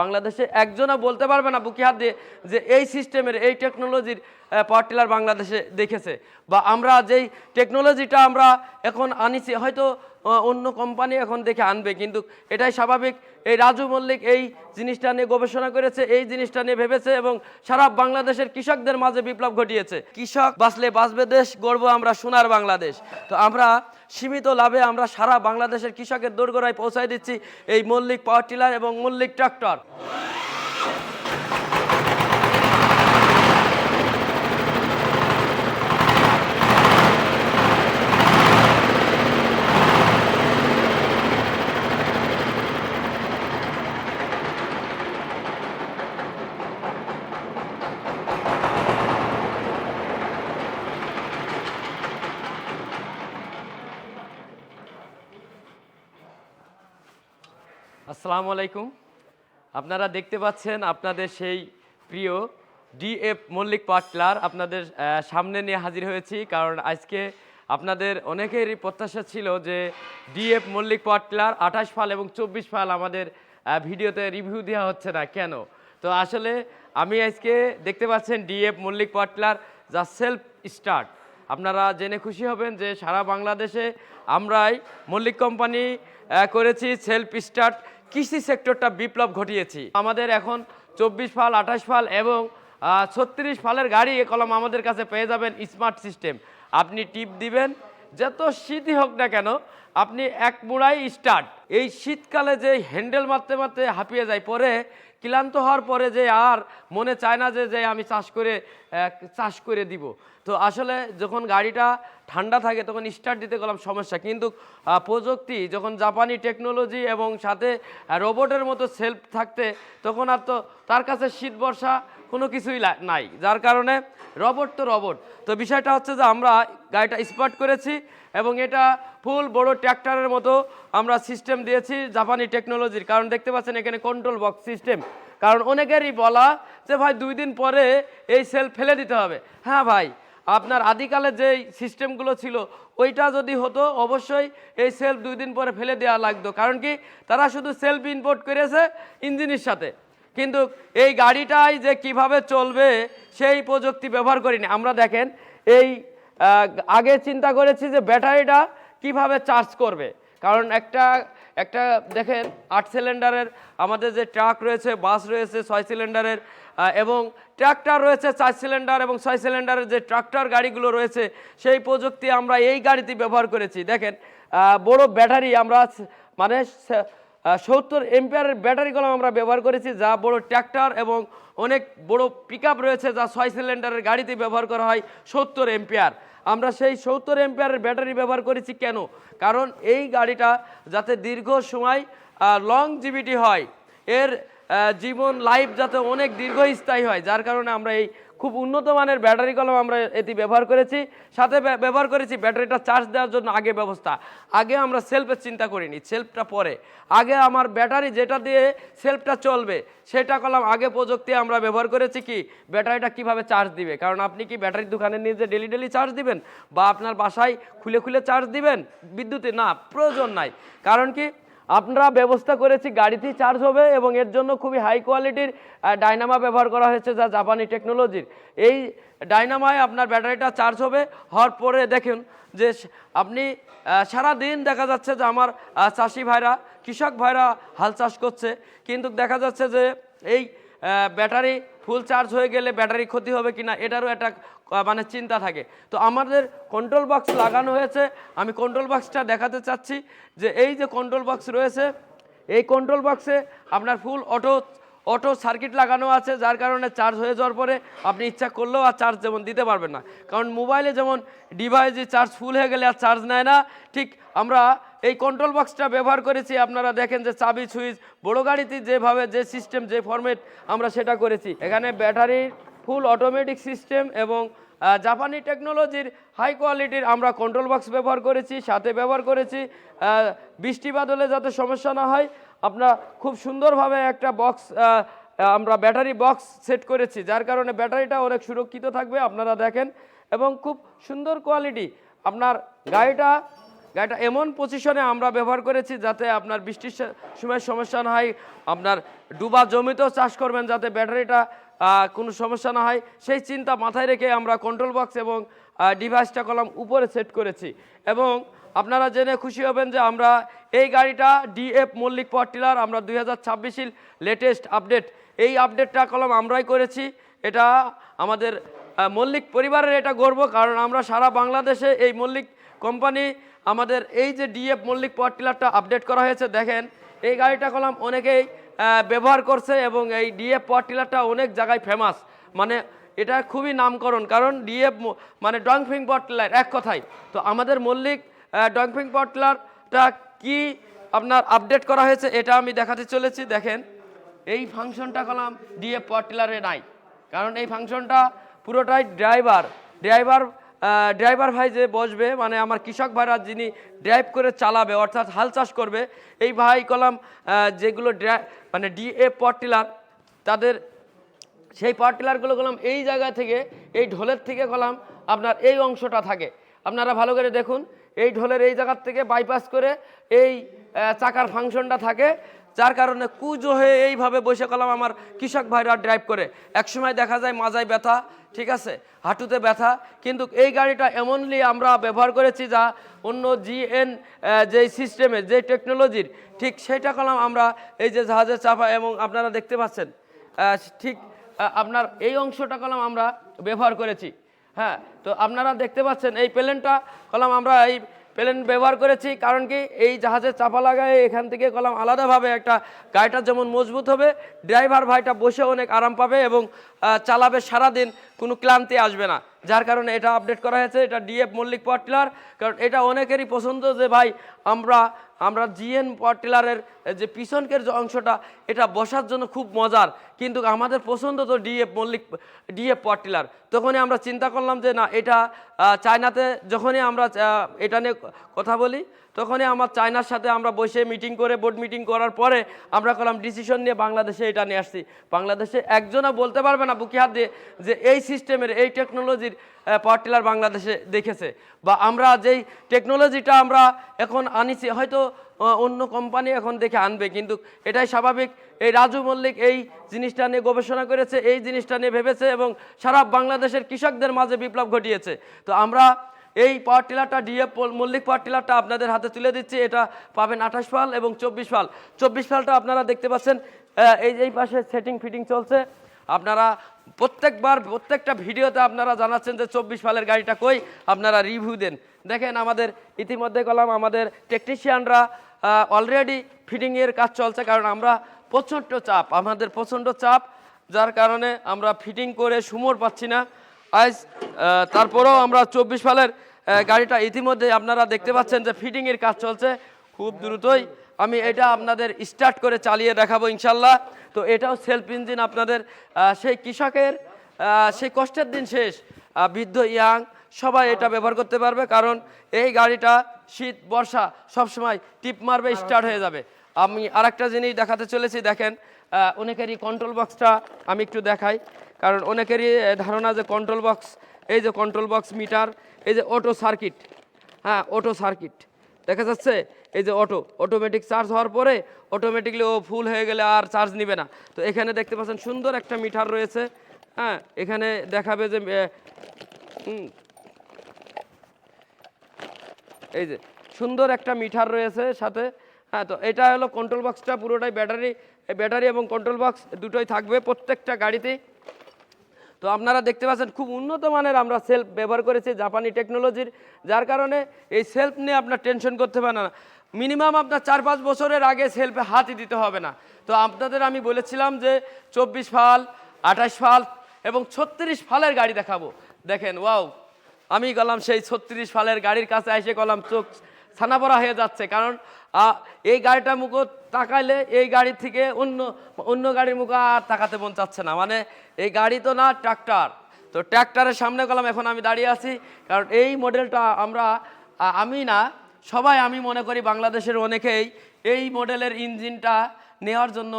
বাংলাদেশে একজনও বলতে পারবে না বুকি হাত দিয়ে যে এই সিস্টেমের, এই টেকনোলজির পাওয়ার টিলার বাংলাদেশে দেখেছে। বা আমরা যেই টেকনোলজিটা আমরা এখন আনিছি, হয়তো অন্য কোম্পানি এখন দেখে আনবে, কিন্তু এটাই স্বাভাবিক। এই রাজু মল্লিক এই জিনিসটা নিয়ে গবেষণা করেছে, এই জিনিসটা নিয়ে ভেবেছে এবং সারা বাংলাদেশের কৃষকদের মাঝে বিপ্লব ঘটিয়েছে। কৃষক বাঁচলে বাঁচবে দেশ গর্ব আমরা সোনার বাংলাদেশ। তো আমরা সীমিত লাভে আমরা সারা বাংলাদেশের কৃষকের দোরগোড়ায় পৌঁছায় দিচ্ছি এই মল্লিক পাওয়ার টিলার এবং মল্লিক ট্রাক্টর। আসসালামু আলাইকুম। আপনারা দেখতে পাচ্ছেন আপনাদের সেই প্রিয় ডিএফ মল্লিক পাটলার আপনাদের সামনে নিয়ে হাজির হয়েছি। কারণ আজকে আপনাদের অনেকেরই প্রত্যাশা ছিল যে ডিএফ মল্লিক পাটলার আঠাশ ফাল এবং চব্বিশ ফাল আমাদের ভিডিওতে রিভিউ দেওয়া হচ্ছে না। কেন? তো আসলে আমি আজকে দেখতে পাচ্ছেন ডিএফ মল্লিক পাটলার যা সেলফ স্টার্ট আপনারা জেনে খুশি হবেন যে সারা বাংলাদেশে আমরাই মল্লিক কোম্পানি করেছি সেলফ স্টার্ট কৃষি সেক্টরটা বিপ্লব ঘটিয়েছি। আমাদের এখন চব্বিশ ফাল, আঠাশ ফাল এবং ছত্রিশ ফালের গাড়ি কলম আমাদের কাছে পেয়ে যাবেন স্মার্ট সিস্টেম আপনি টিপ দিবেন, যত শীতই হোক না কেন, আপনি এক মুড়াই স্টার্ট এই শীতকালে যে হ্যান্ডেল মারতে মারতে হাঁপিয়ে যায়, পরে ক্লান্ত হওয়ার পরে যে আর মনে চায় না যে যে আমি চাষ করে চাষ করে দিব। তো আসলে যখন গাড়িটা ঠান্ডা থাকে তখন স্টার্ট দিতে গেলাম সমস্যা। কিন্তু প্রযুক্তি, যখন জাপানি টেকনোলজি এবং সাথে রোবটের মতো সেলফ থাকতে, তখন আর তো তার কাছে শীত বর্ষা কোনো কিছুই নাই। যার কারণে রবট তো রবট তো বিষয়টা হচ্ছে যে আমরা গাড়িটা স্পার্ট করেছি এবং এটা ফুল বড় ট্র্যাক্টরের মতো আমরা সিস্টেম দিয়েছি জাপানি টেকনোলজির কারণ দেখতে পাচ্ছেন এখানে কন্ট্রোল বক্স সিস্টেম কারণ অনেকেরই বলা যে, ভাই, দুই দিন পরে এই সেল ফেলে দিতে হবে। হ্যাঁ ভাই আপনার আদিকালে যেই সিস্টেমগুলো ছিল, ওইটা যদি হতো, অবশ্যই এই সেলফ দুই দিন পরে ফেলে দেওয়া লাগতো। কারণ কি? তারা শুধু সেলফ ইম্পোর্ট করেছে ইঞ্জিনের সাথে। কিন্তু এই গাড়িটাই যে কীভাবে চলবে, সেই প্রযুক্তি ব্যবহার করিনি। আমরা দেখেন, এই আগে চিন্তা করেছি যে ব্যাটারিটা কীভাবে চার্জ করবে। কারণ একটা একটা দেখেন, আট সিলিন্ডারের আমাদের যে ট্রাক রয়েছে, বাস রয়েছে, ছয় সিলিন্ডারের এবং ট্রাক্টর রয়েছে, চার সিলিন্ডার এবং ছয় সিলিন্ডারের যে ট্রাক্টর গাড়িগুলো রয়েছে, সেই প্রযুক্তি আমরা এই গাড়িতে ব্যবহার করেছি। দেখেন বড় ব্যাটারি আমরা মানে সত্তর এম্পিয়ারের ব্যাটারিগুলো আমরা ব্যবহার করেছি, যা বড় ট্র্যাক্টর এবং অনেক বড় পিক রয়েছে, যা ছয় সিলিন্ডারের গাড়িতে ব্যবহার করা হয় সত্তর এম্পিয়ার আমরা সেই সত্তর এম্পিয়ারের ব্যাটারি ব্যবহার করেছি কেন? কারণ এই গাড়িটা যাতে দীর্ঘ সময় লং জিবিটি হয়, এর জীবন লাইফ যাতে অনেক দীর্ঘস্থায়ী হয়, যার কারণে আমরা এই খুব উন্নত মানের ব্যাটারি কলম আমরা এটি ব্যবহার করেছি। সাথে ব্য- ব্যবহার করেছি ব্যাটারিটা চার্জ দেওয়ার জন্য আগে ব্যবস্থা। আগে আমরা সেলফের চিন্তা করিনি সেলফটা পরে। আগে আমার ব্যাটারি যেটা দিয়ে সেলফটা চলবে, সেটা কলম আগে প্রযুক্তি আমরা ব্যবহার করেছি কি ব্যাটারিটা কীভাবে চার্জ দিবে? কারণ আপনি কি ব্যাটারির দোকানে নিয়ে যে ডেলি ডেলি চার্জ দিবেন? বা আপনার বাসায় খুলে খুলে চার্জ দিবেন? বিদ্যুতে না, প্রয়োজন নাই। কারণ কি আমরা ব্যবস্থা করেছি, গাড়িতেই চার্জ হবে এবং এর জন্য খুবই হাই কোয়ালিটির ডাইনামা ব্যবহার করা হয়েছে যা জাপানি টেকনোলজির এই ডাইনামায় আপনার ব্যাটারিটা চার্জ হবে। হওয়ার পরে দেখুন যে আপনি সারা দিন দেখা যাচ্ছে যে আমার চাষি ভাইরা, কৃষক ভাইরা হাল চাষ করছে। কিন্তু দেখা যাচ্ছে যে এই ব্যাটারি ফুল চার্জ হয়ে গেলে ব্যাটারি ক্ষতি হবে কিনা, এটারও একটা মানে চিন্তা থাকে। তো আমাদের কন্ট্রোল বক্স লাগানো হয়েছে। আমি কন্ট্রোল বক্সটা দেখাতে চাচ্ছি যে এই যে কন্ট্রোল বক্স রয়েছে, এই কন্ট্রোল বক্সে আপনার ফুল অটো অটো সার্কিট লাগানো আছে, যার কারণে চার্জ হয়ে যাওয়ার পরে আপনি ইচ্ছা করলেও আর চার্জ যেমন দিতে পারবেন না। কারণ মোবাইলে যেমন ডিভাইসে চার্জ ফুল হয়ে গেলে আর চার্জ নেয় না, ঠিক আমরা এই কন্ট্রোল বক্সটা ব্যবহার করেছি। আপনারা দেখেন যে চাবি, সুইচ, বড় গাড়িতে যেভাবে যে সিস্টেম যে ফরম্যাট আমরা সেটা করেছি। এখানে ব্যাটারির ফুল অটোমেটিক সিস্টেম এবং জাপানি টেকনোলজির হাই কোয়ালিটির আমরা কন্ট্রোল বক্স ব্যবহার করেছি, সাথে ব্যবহার করেছি। বৃষ্টি বাদলে যাতে সমস্যা না হয়, আমরা খুব সুন্দরভাবে একটা বক্স আমরা ব্যাটারি বক্স সেট করেছি, যার কারণে ব্যাটারিটা অনেক সুরক্ষিত থাকবে, আপনারা দেখেন। এবং খুব সুন্দর কোয়ালিটি আপনার গাড়িটা গাড়িটা এমন পজিশনে আমরা ব্যবহার করেছি যাতে আপনার বৃষ্টির সময় সমস্যা না হয়, আপনার ডুবা জমিতেও চাষ করবেন যাতে ব্যাটারিটা কোনো সমস্যা না হয়। সেই চিন্তা মাথায় রেখে আমরা কন্ট্রোল বক্স এবং ডিভাইসটা কলাম উপরে সেট করেছি। এবং আপনারা জেনে খুশি হবেন যে আমরা এই গাড়িটা ডিএফ মল্লিক পাওয়ার টিলার, আমরা দুই হাজার লেটেস্ট আপডেট এই আপডেটটা কলম আমরাই করেছি। এটা আমাদের মল্লিক পরিবারের এটা গর্ব, কারণ আমরা সারা বাংলাদেশে এই মল্লিক কোম্পানি আমাদের এই যে ডিএফ মল্লিক পাওয়ার টিলারটা আপডেট করা হয়েছে, দেখেন, এই গাড়িটা কলম অনেকেই ব্যবহার করছে এবং এই ডিএফ পাওয়ার টিলারটা অনেক জায়গায় ফেমাস মানে এটা খুবই নামকরণ, কারণ ডিএফ মানে ডংফিং পাওয়ার টিলার এক কথায়। তো আমাদের মল্লিক ডংফিং পাওয়ার টিলারটা কি আপনার আপডেট করা হয়েছে এটা আমি দেখাতে চলেছি। দেখেন, এই ফাংশনটা কলাম ডিএফ পাওয়ার টিলারে নাই। কারণ এই ফাংশনটা পুরোটাই ড্রাইভার ড্রাইভার ড্রাইভার ভাই যে বসবে মানে আমার কৃষক ভাইরা যিনি ড্রাইভ করে চালাবে, অর্থাৎ হাল চাষ করবে, এই ভাই কলাম যেগুলো মানে ডিএফ পাওয়ার টিলার তাদের সেই পাওয়ার টিলারগুলো কলাম এই জায়গা থেকে, এই ঢোলের থেকে কলাম আপনার এই অংশটা থাকে। আপনারা ভালো করে দেখুন, এই ঢোলের এই জায়গার থেকে বাইপাস করে এই চাকার ফাংশনটা থাকে। যার কারণে কুজো হয়ে এইভাবে বসে কলাম আমার কৃষক ভাইরা ড্রাইভ করে। একসময় দেখা যায় মাজায় ব্যথা ঠিক আছে? হাঁটুতে ব্যথা, কিন্তু এই গাড়িটা এমনলি আমরা ব্যবহার করেছি যা অন্য জিএন যেই সিস্টেমে যে টেকনোলজির ঠিক সেটা কলাম আমরা এই যে জাহাজের চাপা এবং আপনারা দেখতে পাচ্ছেন ঠিক আপনার এই অংশটা কলাম আমরা ব্যবহার করেছি হ্যাঁ? তো আপনারা দেখতে পাচ্ছেন এই প্লেনটা কলাম আমরা এই প্লেন ব্যবহার করেছি, কারণ কি এই জাহাজের চাপা লাগায় এখান থেকে কলাম আলাদাভাবে একটা গাড়িটা যেমন মজবুত হবে, ড্রাইভার ভাইটা বসে অনেক আরাম পাবে এবং চালাবে সারাদিন, কোনো ক্লান্তি আসবে না। যার কারণে এটা আপডেট করা হয়েছে, এটা ডিএফ মল্লিক পটলার কারণ এটা অনেকেরই পছন্দ যে, ভাই, আমরা আমরা জিএন টিলারের যে পিছনকের যে অংশটা, এটা বসার জন্য খুব মজার। কিন্তু আমাদের পছন্দ তো ডিএফ মল্লিক, ডিএফ টিলার। তখনই আমরা চিন্তা করলাম যে না, এটা চায়নাতে যখনই আমরা এটা নিয়ে কথা বলি তখনই আমার চায়নার সাথে আমরা বসে মিটিং করে বোর্ড মিটিং করার পরে আমরা করলাম ডিসিশন নিয়ে বাংলাদেশে এটা নিয়ে আসছি। বাংলাদেশে একজনও বলতে পারবে না বুকি হাত দিয়ে যে এই সিস্টেমের এই টেকনোলজির পাওয়ার বাংলাদেশে দেখেছে। বা আমরা যেই টেকনোলজিটা আমরা এখন আনিছি, হয়তো অন্য কোম্পানি এখন দেখে আনবে, কিন্তু এটাই স্বাভাবিক। এই রাজু মল্লিক এই জিনিসটা নিয়ে গবেষণা করেছে, এই জিনিসটা নিয়ে ভেবেছে এবং সারা বাংলাদেশের কৃষকদের মাঝে বিপ্লব ঘটিয়েছে। তো আমরা এই পাওয়ার টিলারটা ডিএফ মল্লিক পাওয়ার টিলারটা আপনাদের হাতে তুলে দিচ্ছি। এটা পাবেন আঠাশ ফাল এবং চব্বিশ ফাল চব্বিশ ফালটা আপনারা দেখতে পাচ্ছেন এই এই পাশে সেটিং ফিটিং চলছে। আপনারা প্রত্যেকবার, প্রত্যেকটা ভিডিওতে আপনারা জানাচ্ছেন যে চব্বিশ ফালের গাড়িটা কই। আপনারা রিভিউ দেন। দেখেন আমাদের ইতিমধ্যে কলাম, আমাদের টেকনিশিয়ানরা অলরেডি ফিটিংয়ের কাজ চলছে, কারণ আমরা প্রচণ্ড চাপ, আমাদের প্রচণ্ড চাপ, যার কারণে আমরা ফিটিং করে সুমোর পাচ্ছি না। আজ তারপরেও আমরা চব্বিশ ফালের গাড়িটা ইতিমধ্যে আপনারা দেখতে পাচ্ছেন যে ফিটিংয়ের কাজ চলছে খুব দ্রুতই। আমি এটা আপনাদের স্টার্ট করে চালিয়ে দেখাবো ইনশাল্লাহ। তো এটাও সেলফ ইঞ্জিন আপনাদের সেই কৃষকের সেই কষ্টের দিন শেষ। বৃদ্ধ ইয়াং সবাই এটা ব্যবহার করতে পারবে কারণ এই গাড়িটা শীত, বর্ষা সবসময় টিপ মারবে স্টার্ট হয়ে যাবে। আমি আরেকটা জিনিস দেখাতে চলেছি, দেখেন অনেকেরই কন্ট্রোল বক্সটা আমি একটু দেখাই। কারণ অনেকেরই ধারণা যে কন্ট্রোল বক্স এই যে কন্ট্রোল বক্স মিটার এই যে অটো সার্কিট হ্যাঁ অটো সার্কিট দেখা যাচ্ছে, এই যে অটো অটোমেটিক চার্জ হওয়ার পরে অটোমেটিকলি ও ফুল হয়ে গেলে আর চার্জ নিবে না। তো এখানে দেখতে পাচ্ছেন সুন্দর একটা মিটার রয়েছে হ্যাঁ এখানে দেখাবে যে এই যে সুন্দর একটা মিটার রয়েছে সাথে হ্যাঁ তো এটা হলো কন্ট্রোল বক্সটা পুরোটাই ব্যাটারি ব্যাটারি এবং কন্ট্রোল বক্স দুটোই থাকবে প্রত্যেকটা গাড়িতেই। তো আপনারা দেখতে পাচ্ছেন খুব উন্নত মানের আমরা সেলফ ব্যবহার করেছি জাপানি টেকনোলজির যার কারণে এই সেলফ নিয়ে আপনার টেনশন করতে পারে না। মিনিমাম আপনার চার পাঁচ বছরের আগে সেলফে হাতই দিতে হবে না। তো আপনাদের আমি বলেছিলাম যে চব্বিশ ফাল, আঠাশ ফাল এবং ছত্রিশ ফালের গাড়ি দেখাবো। দেখেন ওয়াও আমি গেলাম সেই ছত্রিশ ফালের গাড়ির কাছে এসে গেলাম, চোখ ছানাপড়া হয়ে যাচ্ছে। কারণ এই গাড়িটা মুখো তাকাইলে এই গাড়ি থেকে অন্য অন্য গাড়ির মুখো আর তাকাতে মন চাচ্ছে না। মানে এই গাড়ি তো না ট্রাক্টর। তো ট্র্যাক্টরের সামনে গেলাম, এখন আমি দাঁড়িয়ে আছি। কারণ এই মডেলটা আমরা আমি না, সবাই আমি মনে করি বাংলাদেশের অনেকেই এই মডেলের ইঞ্জিনটা নেওয়ার জন্য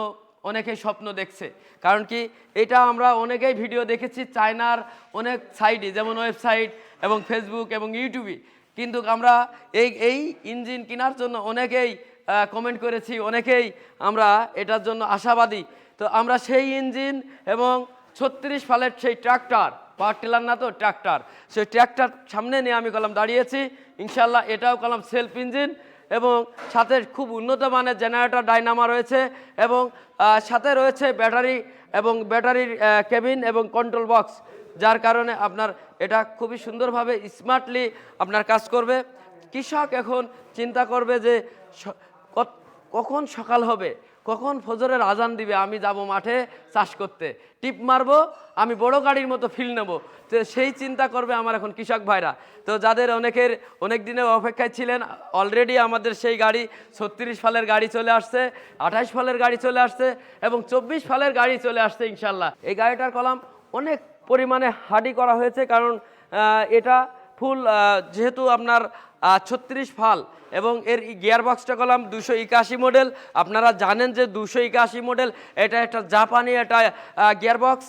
অনেকেই স্বপ্ন দেখছে। কারণ কি, এটা আমরা অনেকেই ভিডিও দেখেছি, চায়নার অনেক সাইটে যেমন ওয়েবসাইট এবং ফেসবুক এবং ইউটিউবে কিন্তু আমরা এই এই ইঞ্জিন কেনার জন্য অনেকেই কমেন্ট করেছি, অনেকেই আমরা এটার জন্য আশাবাদী। তো আমরা সেই ইঞ্জিন এবং ছত্রিশ ফালের সেই ট্রাক্টর, পাওয়ার টিলার না তো, ট্রাক্টর। সেই ট্রাক্টর সামনে নিয়ে আমি কলাম দাঁড়িয়েছি। ইনশাল্লাহ এটাও কলাম সেলফ ইঞ্জিন এবং সাথে খুব উন্নত মানের জেনারেটর ডাইনামা রয়েছে এবং সাথে রয়েছে ব্যাটারি এবং ব্যাটারির কেবিন এবং কন্ট্রোল বক্স যার কারণে আপনার এটা খুবই সুন্দরভাবে স্মার্টলি আপনার কাজ করবে। কৃষক এখন চিন্তা করবে যে কখন সকাল হবে? কখন ফজরের আজান দিবে? আমি যাব মাঠে চাষ করতে। টিপ মারবো, আমি বড় গাড়ির মতো ফিল নেব। তো সেই চিন্তা করবে আমার এখন কৃষক ভাইরা। তো যাদের অনেকের, অনেক দিনের অপেক্ষায় ছিলেন অলরেডি আমাদের সেই গাড়ি ছত্রিশ ফালের গাড়ি চলে আসছে আঠাশ ফালের গাড়ি চলে আসছে এবং চব্বিশ ফালের গাড়ি চলে আসছে ইনশাল্লাহ। এই গাড়িটার কলাম অনেক পরিমাণে হাডি করা হয়েছে, কারণ এটা ফুল যেহেতু আপনার ছত্রিশ ফাল এবং এর গিয়ার বক্সটা কলাম দুশো একাশি মডেল। আপনারা জানেন যে দুশো একাশি মডেল, এটা একটা জাপানি এটা গিয়ার বক্স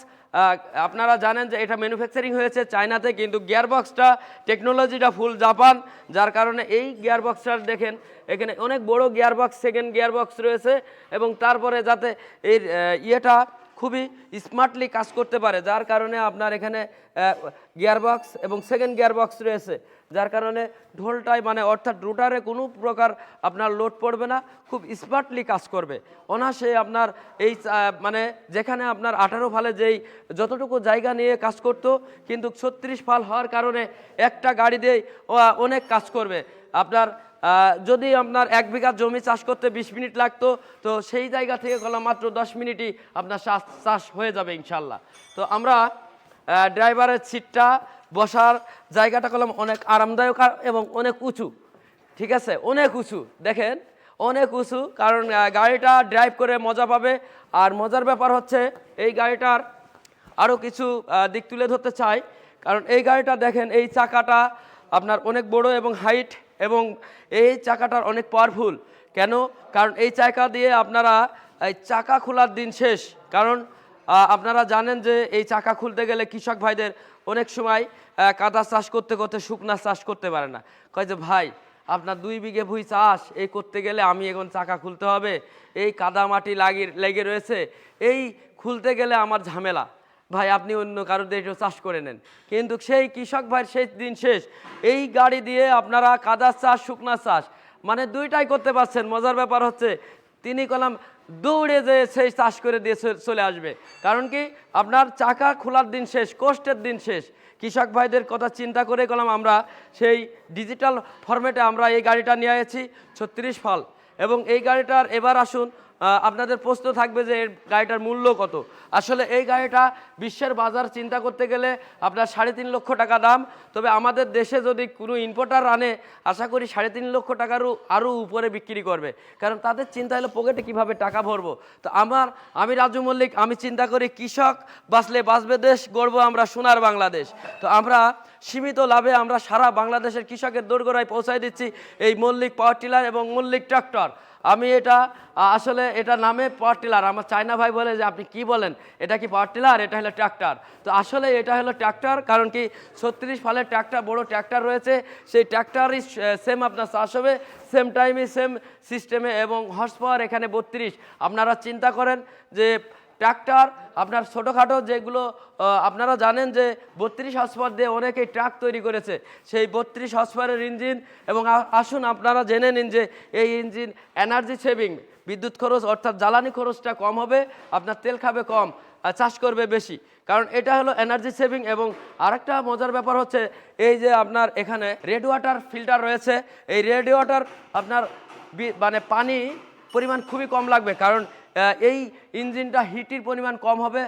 আপনারা জানেন যে এটা ম্যানুফ্যাকচারিং হয়েছে চায়নাতে, কিন্তু গিয়ার বক্সটা টেকনোলজিটা ফুল জাপান, যার কারণে এই গিয়ার বক্সটা দেখেন, এখানে অনেক বড় gear box second gear box রয়েছে এবং তারপরে যাতে এর ইয়েটা খুবই স্মার্টলি কাজ করতে পারে যার কারণে আপনার এখানে গিয়ার বক্স এবং সেকেন্ড গিয়ার বক্স রয়েছে। যার কারণে ঢোলটায় মানে অর্থাৎ রুটারে কোনো প্রকার আপনার লোড পড়বে না খুব স্মার্টলি কাজ করবে। অনাসে আপনার এই মানে যেখানে আপনার আঠারো ফালে যেই যতটুকু জায়গা নিয়ে কাজ করতো কিন্তু ছত্রিশ ফাল হওয়ার কারণে একটা গাড়ি দিয়েই ও, অনেক কাজ করবে। আপনার যদি আপনার এক বিঘা জমি চাষ করতে বিশ মিনিট লাগতো, তো সেই জায়গা থেকে কলাম মাত্র দশ মিনিটই আপনার চাষ চাষ হয়ে যাবে ইনশাল্লাহ। তো আমরা ড্রাইভারের সিটটা বসার জায়গাটা করলাম অনেক আরামদায়ক এবং অনেক উঁচু। ঠিক আছে? অনেক উঁচু। দেখেন, অনেক উঁচু। কারণ গাড়িটা ড্রাইভ করে মজা পাবে। আর মজার ব্যাপার হচ্ছে, এই গাড়িটার আরও কিছু দিক তুলে ধরতে চাই। কারণ এই গাড়িটা দেখেন, এই চাকাটা আপনার অনেক বড় এবং হাইট এবং এই চাকাটার অনেক পাওয়ারফুল কেন? কারণ এই চাকা দিয়ে আপনারা, এই চাকা খোলার দিন শেষ। কারণ আপনারা জানেন যে এই চাকা খুলতে গেলে কৃষক ভাইদের অনেক সময় কাদা চাষ করতে করতে, শুকনা চাষ করতে পারে না। কয় যে, ভাই, আপনার দুই বিঘে ভুই চাষ, এই করতে গেলে আমি এখন চাকা খুলতে হবে। এই কাদা মাটি লাগি, লেগে রয়েছে। এই খুলতে গেলে আমার ঝামেলা। ভাই, আপনি অন্য কারোর দিয়ে চাষ করে নেন। কিন্তু সেই কৃষক ভাইয়ের সেই দিন শেষ, এই গাড়ি দিয়ে আপনারা কাদা চাষ, শুকনা চাষ মানে দুইটাই করতে পারছেন। মজার ব্যাপার হচ্ছে, তিনি কলাম দৌড়ে যে সেই চাষ করে দিয়ে চলে আসবে। কারণ কি, আপনার চাকা খোলার দিন শেষ, কষ্টের দিন শেষ। কৃষক ভাইদের কথা চিন্তা করে গেলাম আমরা সেই ডিজিটাল ফরম্যাটে আমরা এই গাড়িটা নিয়ে এসেছি, ছত্রিশ ফাল। এবং এই গাড়িটার এবার আসুন আপনাদের প্রশ্ন থাকবে যে এর গাড়িটার মূল্য কত। আসলে এই গাড়িটা বিশ্বের বাজার চিন্তা করতে গেলে আপনার সাড়ে তিন লক্ষ টাকা দাম। তবে আমাদের দেশে যদি কোনো ইম্পোর্টার আনে, আশা করি সাড়ে তিন লক্ষ টাকারও আরও উপরে বিক্রি করবে। কারণ তাদের চিন্তা হলো পকেটে কীভাবে টাকা ভরবো। তো আমার, আমি রাজু মল্লিক, আমি চিন্তা করি কৃষক বাঁচলে বাঁচবে দেশ, গড়বো আমরা সোনার বাংলাদেশ। তো আমরা সীমিত লাভে আমরা সারা বাংলাদেশের কৃষকের দোরগোড়ায় পৌঁছায় দিচ্ছি এই মল্লিক পাওয়ার টিলার এবং মল্লিক ট্রাক্টর আমি এটা আসলে এটা নামে পাওয়ার টিলার আমার চায়না ভাই বলে যে, আপনি কি বলেন? এটা কি পাওয়ার টিলার এটা হলো ট্র্যাক্টর। তো আসলে এটা হলো ট্র্যাক্টর, কারণ কি ছত্রিশ ফালের ট্র্যাক্টর, বড় ট্র্যাক্টর রয়েছে। সেই ট্র্যাক্টরই সেম আপনার চাষ হবে সেম টাইমে সেম সিস্টেমে এবং হর্স পাওয়ার এখানে বত্রিশ। আপনারা চিন্তা করেন যে ট্রাক্টর, আপনার ছোটোখাটো যেগুলো আপনারা জানেন যে বত্রিশ হসপার দিয়ে অনেকেই ট্রাক তৈরি করেছে। সেই বত্রিশ হসপারের ইঞ্জিন এবং আসুন আপনারা জেনে নিন যে এই ইঞ্জিন এনার্জি সেভিং বিদ্যুৎ খরচ অর্থাৎ জ্বালানি খরচটা কম হবে, আপনার তেল খাবে কম চাষ করবে বেশি। কারণ এটা হলো এনার্জি সেভিং এবং আরেকটা মজার ব্যাপার হচ্ছে এই যে আপনার এখানে রেড ওয়াটার ফিল্টার রয়েছে। এই রেড ওয়াটার আপনার মানে পানি পরিমাণ খুবই কম লাগবে, কারণ এই ইঞ্জিনটা হিটির পরিমাণ কম হবে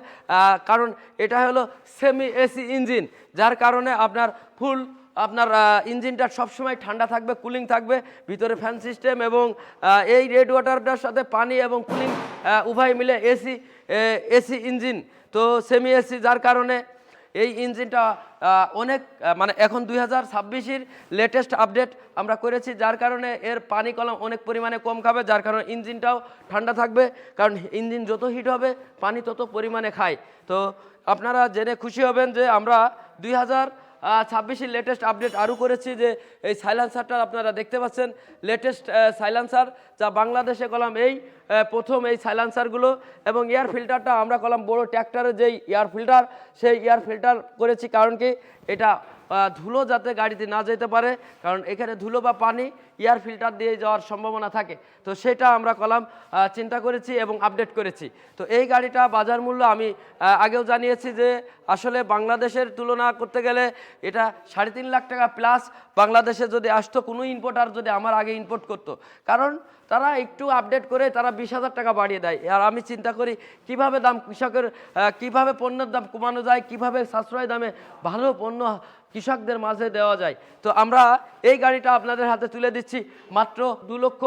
কারণ এটা হলো সেমি এসি ইঞ্জিন, যার কারণে আপনার ফুল আপনার ইঞ্জিনটা সবসময় ঠান্ডা থাকবে কুলিং থাকবে, ভিতরে ফ্যান সিস্টেম এবং এই রেড ওয়াটারটার সাথে পানি এবং কুলিং উভয় মিলে এসি এসি ইঞ্জিন। তো সেমি এসি যার কারণে এই ইঞ্জিনটা অনেক মানে এখন দুই হাজার ছাব্বিশের লেটেস্ট আপডেট আমরা করেছি, যার কারণে এর পানি কলম অনেক পরিমাণে কম খাবে, যার কারণে ইঞ্জিনটাও ঠান্ডা থাকবে, কারণ ইঞ্জিন যত হিট হবে, পানি তত পরিমাণে খায়। তো আপনারা জেনে খুশি হবেন যে আমরা দুই হাজার ছাব্বিশের লেটেস্ট আপডেট আরও করেছি যে এই সাইলেন্সারটা আপনারা দেখতে পাচ্ছেন। লেটেস্ট সাইলেন্সার যা বাংলাদেশে কলাম এই প্রথম এই সাইলেন্সারগুলো এবং এয়ার ফিল্টারটা আমরা কলাম বড় ট্র্যাক্টরের যেই এয়ার ফিল্টার সেই এয়ার ফিল্টার করেছি। কারণ কি? এটা ধুলো যাতে গাড়িতে না যেতে পারে, কারণ এখানে ধুলো বা পানি এয়ার ফিল্টার দিয়ে যাওয়ার সম্ভাবনা থাকে। তো সেটা আমরা কলাম চিন্তা করেছি এবং আপডেট করেছি। তো এই গাড়িটা বাজার মূল্য আমি আগেও জানিয়েছি যে, আসলে বাংলাদেশের তুলনা করতে গেলে এটা সাড়ে তিন লাখ টাকা প্লাস বাংলাদেশে যদি আসতো, কোনো ইম্পোর্টার যদি আমার আগে ইম্পোর্ট করতো। কারণ তারা একটু আপডেট করে তারা বিশ হাজার টাকা বাড়িয়ে দেয়। আর আমি চিন্তা করি, কীভাবে দাম কৃষকের কীভাবে পণ্যের দাম কমানো যায়, কীভাবে সাশ্রয় দামে ভালো পণ্য কৃষকদের মাঝে দেওয়া যায়। তো আমরা এই গাড়িটা আপনাদের হাতে তুলে দিচ্ছি, মাত্র দু লক্ষ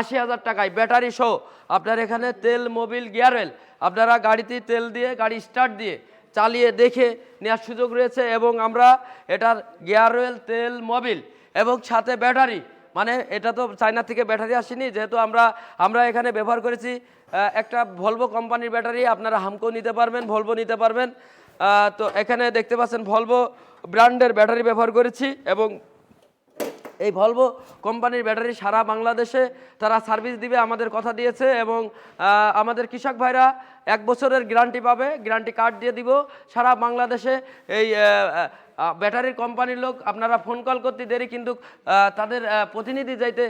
আশি হাজার টাকায়। ব্যাটারি সহ আপনার এখানে তেল, মোবিল, গিয়ার অয়েল আপনারা গাড়িতে তেল দিয়ে, গাড়ি স্টার্ট দিয়ে চালিয়ে দেখে নেওয়ার সুযোগ রয়েছে এবং আমরা এটার গিয়ার অয়েল তেল, মোবিল এবং সাথে ব্যাটারি মানে এটা তো চায়না থেকে ব্যাটারি আসেনি, যেহেতু আমরা আমরা এখানে ব্যবহার করেছি একটা ভলভো কোম্পানির ব্যাটারি, আপনারা হামকো নিতে পারবেন ভলভো নিতে পারবেন। তো এখানে দেখতে পাচ্ছেন ভলভো ব্র্যান্ডের ব্যাটারি ব্যবহার করেছি এবং এই ভলভো কোম্পানির ব্যাটারি সারা বাংলাদেশে তারা সার্ভিস দিবে, আমাদের কথা দিয়েছে এবং আমাদের কৃষক ভাইরা এক বছরের গ্যারান্টি পাবে, গ্যারান্টি কার্ড দিয়ে দিব, সারা বাংলাদেশে এই ব্যাটারির কোম্পানির লোক আপনারা ফোন কল করতে দেরি, কিন্তু তাদের প্রতিনিধি যাইতে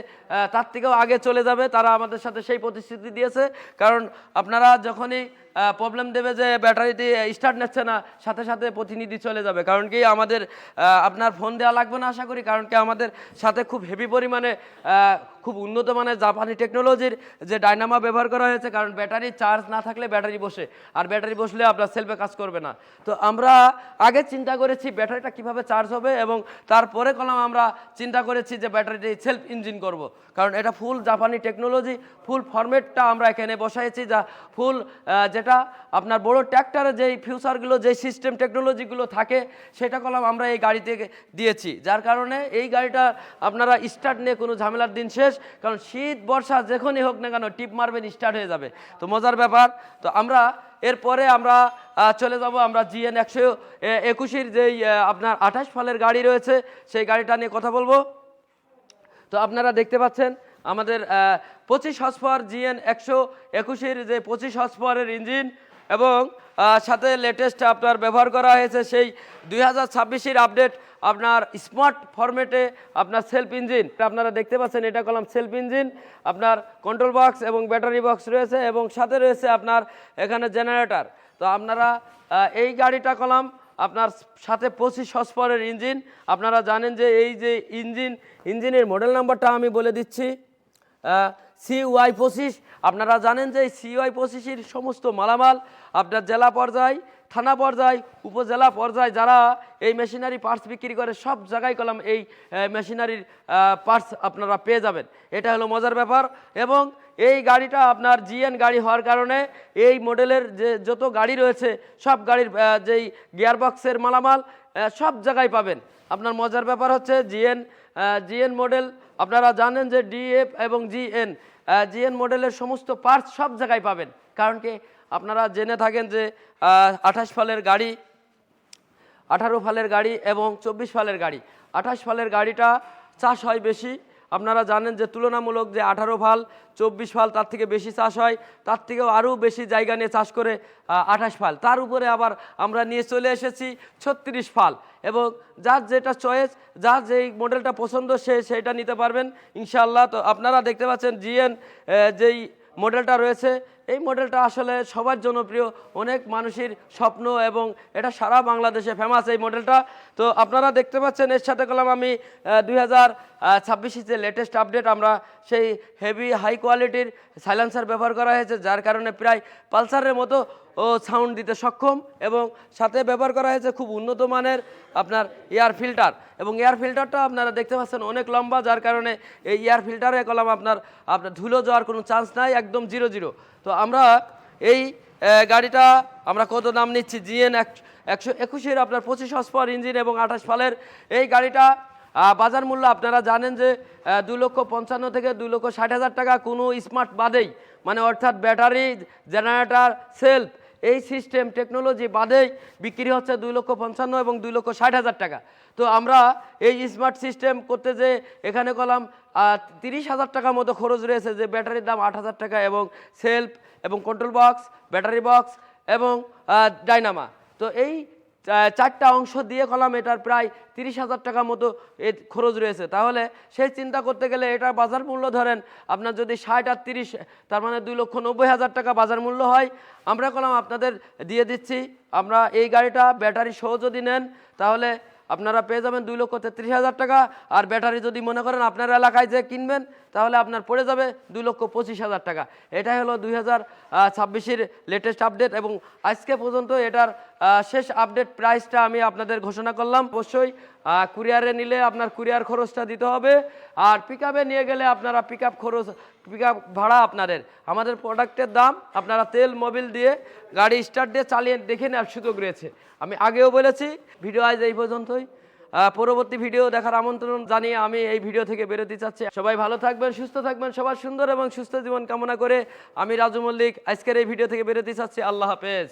তার থেকেও আগে চলে যাবে। তারা আমাদের সাথে সেই প্রতিশ্রুতি দিয়েছে। কারণ আপনারা যখনই প্রবলেম দেবে যে ব্যাটারিটি স্টার্ট নিচ্ছে না, সাথে সাথে প্রতিনিধি চলে যাবে। কারণ কি আমাদের আপনার ফোন দেওয়া লাগবে না আশা করি, কারণ কি আমাদের সাথে খুব হেভি পরিমাণে খুব উন্নত মানের জাপানি টেকনোলজির যে ডাইনামা ব্যবহার করা হয়েছে, কারণ ব্যাটারি চার্জ না থাকলে ব্যাটারি বসে, আর ব্যাটারি বসলে আপনার সেলফে কাজ করবে না। তো আমরা আগে চিন্তা করেছি ব্যাটারিটা কীভাবে চার্জ হবে, এবং তারপরে কলাম আমরা চিন্তা করেছি যে ব্যাটারিটি সেলফ ইঞ্জিন করব। কারণ এটা ফুল জাপানি টেকনোলজি ফুল ফরম্যাটটা আমরা এখানে বসাইছি, যা ফুল যেটা আপনার বড় ট্র্যাক্টরে যেই ফিউচারগুলো যেই সিস্টেম টেকনোলজিগুলো থাকে, সেটা কলাম আমরা এই গাড়িতে দিয়েছি। যার কারণে এই গাড়িটা আপনারা স্টার্ট নিয়ে কোনো ঝামেলার দিন শেষ, কারণ শীত, বর্ষা যখনই হোক না কেন, টিপ মারবেন স্টার্ট হয়ে যাবে। তো মজার ব্যাপার, তো আমরা এরপরে আমরা চলে যাব আমরা জিএন একশো একুশের যেই আপনার আঠাশ ফলের গাড়ি রয়েছে, সেই গাড়িটা নিয়ে কথা বলব। তো আপনারা দেখতে পাচ্ছেন, আমাদের পঁচিশ হসপার জিএন একশো একুশের যে পঁচিশ হসপারের ইঞ্জিন এবং সাথে লেটেস্ট আপনার ব্যবহার করা হয়েছে সেই দুই হাজার ছাব্বিশের আপডেট আপনার স্মার্ট ফরম্যাটে আপনার সেলফ ইঞ্জিন আপনারা দেখতে পাচ্ছেন এটা কলাম সেলফ ইঞ্জিন আপনার কন্ট্রোল বক্স এবং ব্যাটারি বক্স রয়েছে এবং সাথে রয়েছে আপনার এখানে জেনারেটর তো আপনারা এই গাড়িটা কলাম আপনার সাথে পঁচিশ হসপারের ইঞ্জিন আপনারা জানেন যে এই যে ইঞ্জিন ইঞ্জিনের মডেল নাম্বারটা আমি বলে দিচ্ছি। সি ওয়াই পঁচিশ। আপনারা জানেন যে সি ওয়াই পঁচিশের সমস্ত মালামাল আপনার জেলা পর্যায়, থানা পর্যায়, উপজেলা পর্যায়ে, যারা এই মেশিনারি পার্টস বিক্রি করে, সব জায়গায় কলাম এই মেশিনারির পার্টস আপনারা পেয়ে যাবেন। এটা হলো মজার ব্যাপার এবং এই গাড়িটা আপনার জিএন গাড়ি হওয়ার কারণে এই মডেলের যে যত গাড়ি রয়েছে, সব গাড়ির যেই গিয়ারবক্সের মালামাল সব জায়গায় পাবেন। আপনার মজার ব্যাপার হচ্ছে জিএন জিএন মডেল আপনারা জানেন যে ডিএফ এবং জিএন জিএন মডেলের সমস্ত পার্টস সব জায়গায় পাবেন। কারণ কি, আপনারা জেনে থাকেন যে আঠাশ ফালের গাড়ি, আঠারো ফালের গাড়ি এবং চব্বিশ ফালের গাড়ি। আঠাশ ফালের গাড়িটা চাষ হয় বেশি আপনারা জানেন যে তুলনামূলক যে আঠারো ফাল চব্বিশ ফাল তার থেকে বেশি চাষ হয়, তার থেকেও আরও বেশি জায়গা নিয়ে চাষ করে আঠাশ ফাল তার উপরে আবার আমরা নিয়ে চলে এসেছি ছত্রিশ ফাল এবং যার যেটা চয়েস, যার যেই মডেলটা পছন্দ সে সেইটা নিতে পারবেন। ইনশাআল্লাহ তো আপনারা দেখতে পাচ্ছেন জিএন যেই মডেলটা রয়েছে, এই মডেলটা আসলে সবার জনপ্রিয়, অনেক মানুষের স্বপ্ন এবং এটা সারা বাংলাদেশে ফেমাস এই মডেলটা। তো আপনারা দেখতে পাচ্ছেন, এর সাথে কলাম আমি দুই হাজার ছাব্বিশের যে লেটেস্ট আপডেট আমরা সেই হেভি হাই কোয়ালিটির সাইলেন্সার ব্যবহার করা হয়েছে, যার কারণে প্রায় পালসারের মতো, ও সাউন্ড দিতে সক্ষম এবং সাথে ব্যবহার করা হয়েছে খুব উন্নত মানের আপনার এয়ার ফিল্টার এবং এয়ার ফিল্টারটা আপনারা দেখতে পাচ্ছেন অনেক লম্বা, যার কারণে এই এয়ার ফিল্টারে কলাম আপনার আপনার ধুলো যাওয়ার কোনো চান্স নাই, একদম জিরো জিরো তো আমরা এই গাড়িটা আমরা কত দাম নিচ্ছি? জিএন একশো একুশের আপনার পঁচিশ হসপার ইঞ্জিন এবং আঠাশ ফালের এই গাড়িটা বাজার মূল্য আপনারা জানেন যে দু লক্ষ পঞ্চান্ন থেকে দু লক্ষ ষাট হাজার টাকা কোনো স্মার্ট বাদেই মানে অর্থাৎ ব্যাটারি জেনারেটর সেলফ এই সিস্টেম টেকনোলজি বাদেই বিক্রি হচ্ছে দুই লক্ষ পঞ্চান্ন এবং দুই লক্ষ ষাট হাজার টাকা। তো আমরা এই স্মার্ট সিস্টেম করতে যে, এখানে কলাম তিরিশ হাজার টাকার মতো খরচ রয়েছে যে ব্যাটারির দাম আট হাজার টাকা এবং সেলফ এবং কন্ট্রোল বক্স ব্যাটারি বক্স এবং ডাইনামা তো এই চারটা অংশ দিয়ে কলাম, এটার প্রায় তিরিশ হাজার টাকা মতো খরচ রয়েছে। তাহলে সেই চিন্তা করতে গেলে এটার বাজার মূল্য ধরেন আপনার যদি ষাট আর তিরিশ, তার মানে দুই লক্ষ নব্বই হাজার টাকা বাজার মূল্য হয়। আমরা কলাম আপনাদের দিয়ে দিচ্ছি। আমরা এই গাড়িটা ব্যাটারি সহ যদি নেন, তাহলে আপনারা পেয়ে যাবেন দুই লক্ষ তেত্রিশ হাজার টাকা। আর ব্যাটারি যদি মনে করেন আপনার এলাকায় যে কিনবেন, তাহলে আপনার পড়ে যাবে দুই লক্ষ পঁচিশ হাজার টাকা। এটাই হলো দুই হাজার ছাব্বিশের লেটেস্ট আপডেট এবং আজকে পর্যন্ত এটার শেষ আপডেট প্রাইসটা আমি আপনাদের ঘোষণা করলাম। অবশ্যই কুরিয়ারে নিলে আপনার কুরিয়ার খরচটা দিতে হবে। আর পিক নিয়ে গেলে আপনারা পিক খরচ পিক ভাড়া আপনাদের। আমাদের প্রোডাক্টের দাম, আপনারা তেল মোবিল দিয়ে গাড়ি স্টার্ট দিয়ে চালিয়ে দেখে নেওয়ার সুযোগ রয়েছে। আমি আগেও বলেছি ভিডিও আজ এই পর্যন্তই। পরবর্তী ভিডিও দেখার আমন্ত্রণ জানিয়ে আমি এই ভিডিও থেকে বেরোতে চাচ্ছি। সবাই ভালো থাকবেন, সুস্থ থাকবেন, সবার সুন্দর এবং সুস্থ জীবন কামনা করে আমি রাজু মল্লিক আজকের এই ভিডিও থেকে বেরোতে চাচ্ছি। আল্লাহ হাফেজ।